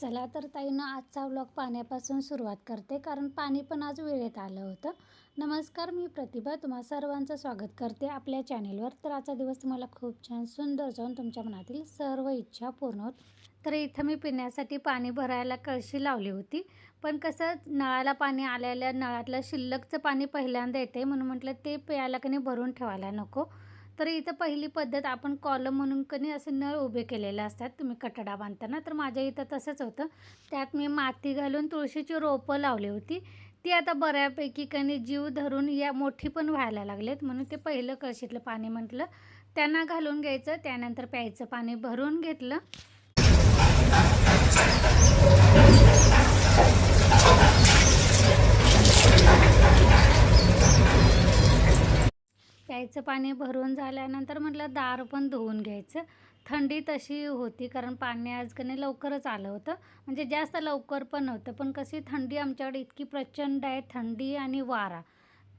चला तर ताईनं आजचा व्लॉग पाण्यापासून सुरुवात करते कारण पाणी पण आज वेळेत आलं होतं. नमस्कार मी प्रतिभा. तुम्हा सर्वांचं स्वागत करते आपल्या चॅनेलवर तर आजचा दिवस तुम्हाला खूप छान सुंदर जाऊन तुमच्या मनातील सर्व इच्छा पूर्ण होत. तर इथं मी पिण्यासाठी पाणी भरायला कळशी लावली होती पण कसं नळाला पाणी आलेल्या नळातलं शिल्लकचं पाणी पहिल्यांदा येते म्हणून म्हटलं ते प्यायला कधी भरून ठेवायला नको. तर इथं पहिली पद्धत आपण कॉलम म्हणून कधी असे नळ उभे केलेले असतात. तुम्ही कटडा बांधताना तर माझ्या इथं तसंच होतं. त्यात मी माती घालून तुळशीची रोपं लावली होती. ती आता बऱ्यापैकी कनी जीव धरून या मोठी पण व्हायला लागलेत. म्हणून ते पहिलं कळशीतलं पाणी म्हटलं. त्यांना घालून घ्यायचं त्यानंतर प्यायचं पाणी भरून घेतलं. प्यायचं पाणी भरून झाल्यानंतर म्हटलं दार पण धुवून घ्यायचं. थंडी तशी होती कारण पाणी आज कधी लवकरच आलं होतं. म्हणजे जास्त लवकर पण होतं पण कशी थंडी आमच्याकडे इतकी प्रचंड आहे थंडी आणि वारा.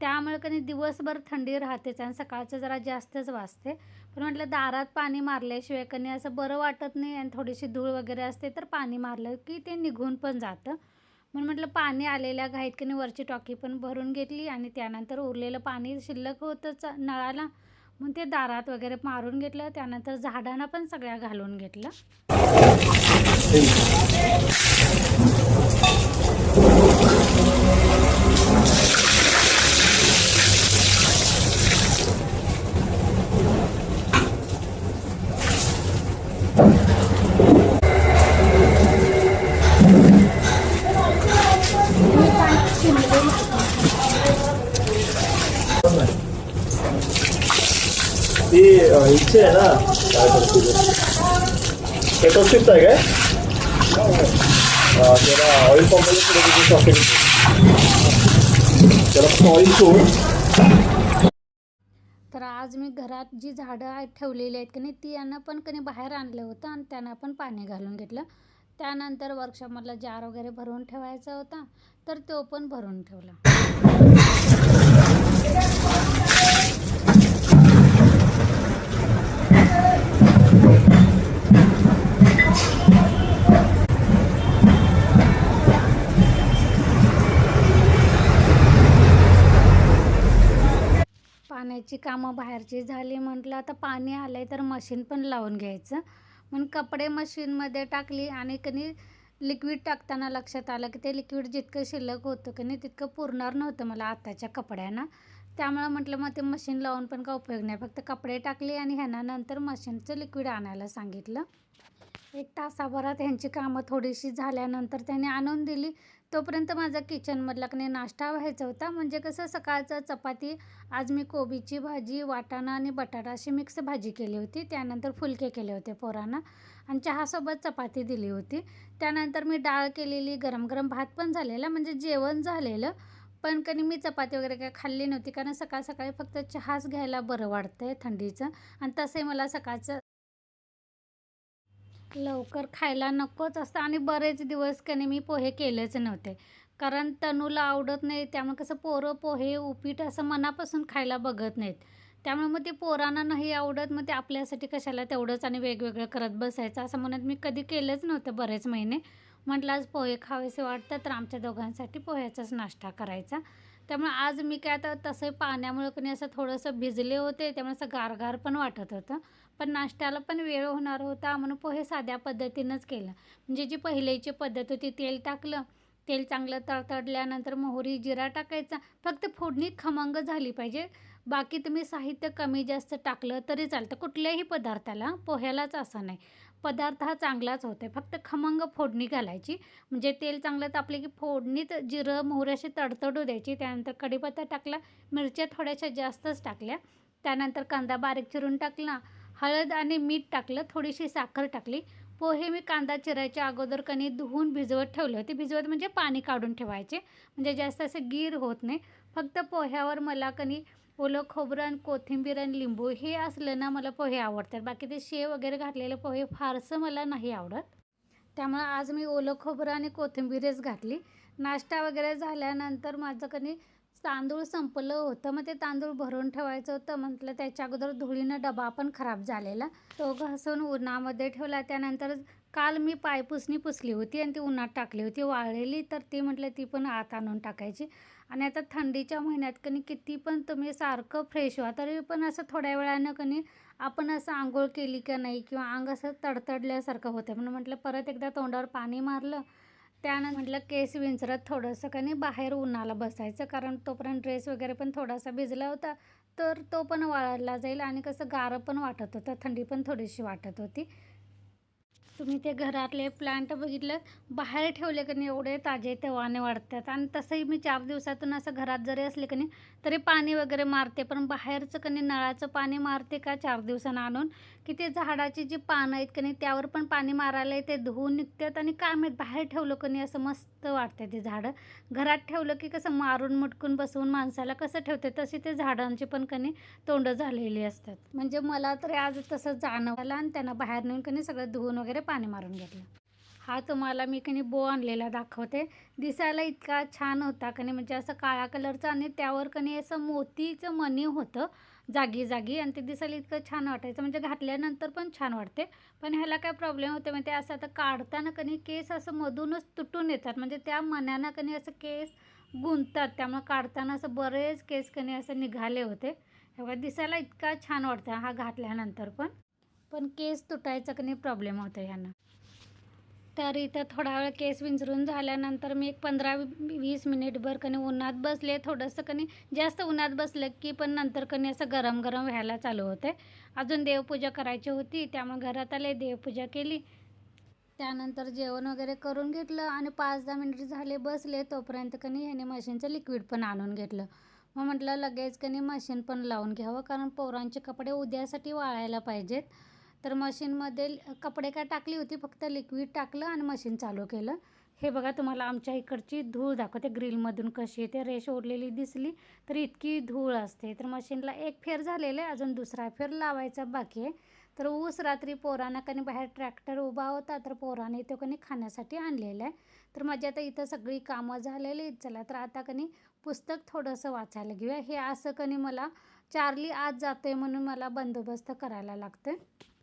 त्यामुळे कधी दिवसभर थंडी राहतेच आणि सकाळचं जरा जास्तच वाजते. पण म्हटलं दारात पाणी मारल्याशिवाय कधी असं बरं वाटत नाही आणि थोडीशी धूळ वगैरे असते तर पाणी मारलं की ते निघून पण जातं. म्हणून म्हटलं पाणी आलेल्या घाईत की वरची टॉकी पण भरून घेतली आणि त्यानंतर उरलेलं पाणी शिल्लक होतंच नळाला. मग ते दारात वगैरे मारून घेतलं. त्यानंतर झाडांना पण सगळ्या घालून घेतलं. ती आहे ना. काय करते आहे काय? त्याला ऑइल शॉपिंग त्याला ऑइल तर आज मी घरात जी झाडं आहेत ठेवलेली आहेत की नाही ती यांना पण कधी बाहेर आणलं होतं आणि त्यांना पण पाणी घालून घेतलं. त्यानंतर वर्कशॉपमधला जार वगैरे भरून ठेवायचा होता तर तो पण भरून ठेवला. पाण्याची कामं बाहेरची झाली म्हटलं आता पाणी आलं आहे तर मशीन पण लावून घ्यायचं. मग कपडे मशीनमध्ये टाकली आणि कनी लिक्विड टाकताना लक्षात आलं की ते लिक्विड जितकं शिल्लक होतं की नाही तितकं पुरणार नव्हतं मला आत्ताच्या कपड्यांना. त्यामुळं म्हटलं मग ते मशीन लावून पण का उपयोग नाही. फक्त कपडे टाकले आणि ह्यांना नंतर मशीनचं लिक्विड आणायला सांगितलं. एक तासाभरात ह्यांची कामं थोडीशी झाल्यानंतर त्याने आणून दिली. तोपर्यंत माझा किचनमधला कने नाश्ता व्हायचा होता. म्हणजे कसं सकाळचं चपाती आज मी कोबीची भाजी वाटाणा आणि बटाटा अशी मिक्स भाजी केली होती. त्यानंतर फुलके केले होते पोरांना आणि चहासोबत चपाती दिली होती. त्यानंतर मी डाळ केलेली गरम गरम भात पण झालेला म्हणजे जेवण झालेलं. पण कधी मी चपाती वगैरे काय खाल्ली नव्हती कारण सकाळ सकाळी फक्त चहाच घ्यायला बरं वाटतं आहे थंडीचं. आणि तसंही मला सकाळचं लवकर खायला नकोच असतं. आणि बरेच दिवस कने मी पोहे केलेच नव्हते. कारण तनूला आवडत नाही. त्यामुळे कसं पोरं पोहे उपीट असं मनापासून खायला बघत नाहीत. त्यामुळे मग ते पोरांना नाही आवडत. मग ते आपल्यासाठी कशाला तेवढंच आणि वेगवेगळं करत बसायचं असं म्हणत मी कधी केलंच नव्हतं बरेच महिने. म्हटलं आज पोहे खावेसे वाटतं तर आमच्या दोघांसाठी पोह्याचाच नाश्ता करायचा. त्यामुळे आज मी काय आता तसं पाण्यामुळे कणी असं थोडंसं भिजले होते. त्यामुळे असं गारगार पण वाटत होतं. पण नाश्त्याला पण वेळ होणार होता म्हणून पोहे साध्या पद्धतीनंच केलं. म्हणजे जी पहिल्याची पद्धत होती तेल टाकलं तेल चांगलं तडतडल्यानंतर मोहरी जिरा टाकायचा फक्त फोडणी खमंग झाली पाहिजे. बाकी तुम्ही साहित्य कमी जास्त टाकलं तरी चालतं. कुठल्याही पदार्थाला पोह्यालाच असं नाही. पदार्थ हा चांगलाच होते फक्त खमंग फोडणी घालायची. म्हणजे तेल चांगलं तापले की फोडणीत जिरं मोहरी अशी तडतडू द्यायची. त्यानंतर कढीपत्ता टाकला मिरच्या थोड्याशा जास्तच टाकल्या. त्यानंतर कांदा बारीक चिरून टाकला. हळद आणि मीठ टाकलं थोडीशी साखर टाकली. पोहे मी कांदा चिरायच्या अगोदर कणी धुवून भिजवत ठेवले. होते भिजवत म्हणजे पाणी काढून ठेवायचे. म्हणजे जास्त असं गीर होत नाही. फक्त पोह्यावर मला कणी ओलं खोबरं आणि कोथिंबीर आणि लिंबू हे असलं ना मला पोहे आवडतात. बाकी ते शेव वगैरे घातलेले पोहे फारसं मला नाही आवडत. त्यामुळे आज मी ओलं खोबरं आणि कोथिंबीरच घातली. नाश्ता वगैरे झाल्यानंतर माझं कणी तांदूळ संपलं होतं मग ते तांदूळ भरून ठेवायचं होतं म्हटलं त्याच्या अगोदर धुळीनं डबा पण खराब झालेला. तो घासून उन्हामध्ये ठेवला त्यानंतर काल मी पायपुसणी पुसली होती आणि ती उन्हात टाकली होती. वाळलेली तर ती म्हटलं ती पण आत आणून टाकायची. आणि आता थंडीच्या महिन्यात कणी किती पण तुम्ही सारखं फ्रेश व्हा तरी पण असं थोड्या वेळानं कनी आपण असं आंघोळ केली का नाही किंवा अंग असं तडतडल्यासारखं होतं म्हणून म्हटलं परत एकदा तोंडावर पाणी मारलं त्यानं म्हटलं केस विंचरत थोडंसं का नाही बाहेर उन्हाला बसायचं कारण तोपर्यंत ड्रेस वगैरे पण थोडासा भिजला होता तर तो पण वाळला जाईल आणि कसं गारं पण वाटत होतं थंडी पण थोडीशी वाटत होती. तुम्ही ते घरातले प्लांट बघितलं बाहेर ठेवले की नाही एवढे ताजे तेव्हाने वाढतात. आणि तसंही मी चार दिवसातून असं घरात जरी असले की नाही तरी पाणी वगैरे मारते पण बाहेरचं कणी नळाचं पाणी मारते का चार दिवसानं आणून? की ते झाडाची जी पानं आहेत कणी नाही त्यावर पण पाणी मारायला ते धुवून निघतात आणि काय माहीत बाहेर ठेवलं कणी नाही असं मस्त वाटतं ते झाडं. घरात ठेवलं की कसं मारून मुटकून बसवून माणसाला कसं ठेवते तशी ते झाडांची पण कणी तोंड झालेली असतात. म्हणजे मला तरी आज तसं जाणवलं आणि त्यांना बाहेर नेऊन कणी सगळं धुवून वगैरे पाणी मारून घेतलं. हा तुम्हाला मी कणी बो आणलेला दाखवते. दिसायला इतका छान होता कणी म्हणजे असं काळा कलरचा आणि त्यावर कणी असं मोतीचं मणी होतं जागी जागी आणि ते दिसायला इतकं छान वाटायचं. म्हणजे घातल्यानंतर पण छान वाटते. पण ह्याला काय प्रॉब्लेम होते म्हणजे असं आता काढताना कणी केस असं मधूनच तुटून येतात. म्हणजे त्या मण्यानं कणी असं केस गुंततात. त्यामुळे काढताना असं बरेच केस कणी असं निघाले होते. हे दिसायला इतका छान वाटतं हा घातल्यानंतर पण. पण केस तुटायचा कणी प्रॉब्लेम होतो ह्यानं. तर इथं थोडा वेळ केस विंचरून झाल्यानंतर मी एक पंधरा वीस मिनिटभर कणी उन्हात बसले. थोडंसं कणी जास्त उन्हात बसलं की पण नंतर कणी असं गरम गरम व्हायला चालू होते. अजून देवपूजा करायची होती त्यामुळे घरात आले देवपूजा केली. त्यानंतर जेवण वगैरे करून घेतलं आणि पाच दहा मिनिट झाले बसले. तोपर्यंत कणी ह्याने मशीनचं लिक्विड पण आणून घेतलं. मग म्हटलं लगेच कणी मशीन पण लावून घ्यावं कारण पोरांचे कपडे उद्यासाठी वाळायला पाहिजेत. तर मशीनमध्ये कपडे काय टाकली होती फक्त लिक्विड टाकलं आणि मशीन चालू केलं. हे बघा तुम्हाला आमच्या इकडची धूळ दाखवते ग्रिलमधून कशी येते रेष ओढलेली दिसली तर इतकी धूळ असते. तर मशीनला एक फेर झालेलं आहे अजून दुसरा फेर लावायचा बाकी आहे. तर ऊस रात्री पोरांना कणी बाहेर ट्रॅक्टर उभा होता तर पोराने तो कणी खाण्यासाठी आणलेला आहे. तर माझी आता इथं सगळी कामं झालेली चला तर आता कणी पुस्तक थोडंसं वाचायला घेऊया. हे असं कणी मला चार्ली आज आहे म्हणून मला बंदोबस्त करायला लागतं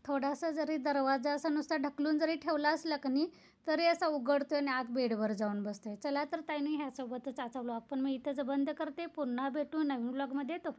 थोडासा जरी दरवाजा असा नुसता ढकलून जरी ठेवला असला का नाही तरी असा उघडतो आणि आत बेडवर जाऊन बसतोय. चला तर ताईने ह्यासोबतच आजचा व्लॉग पण मी इथंच बंद करते. पुन्हा भेटू नवीन व्लॉगमध्ये तो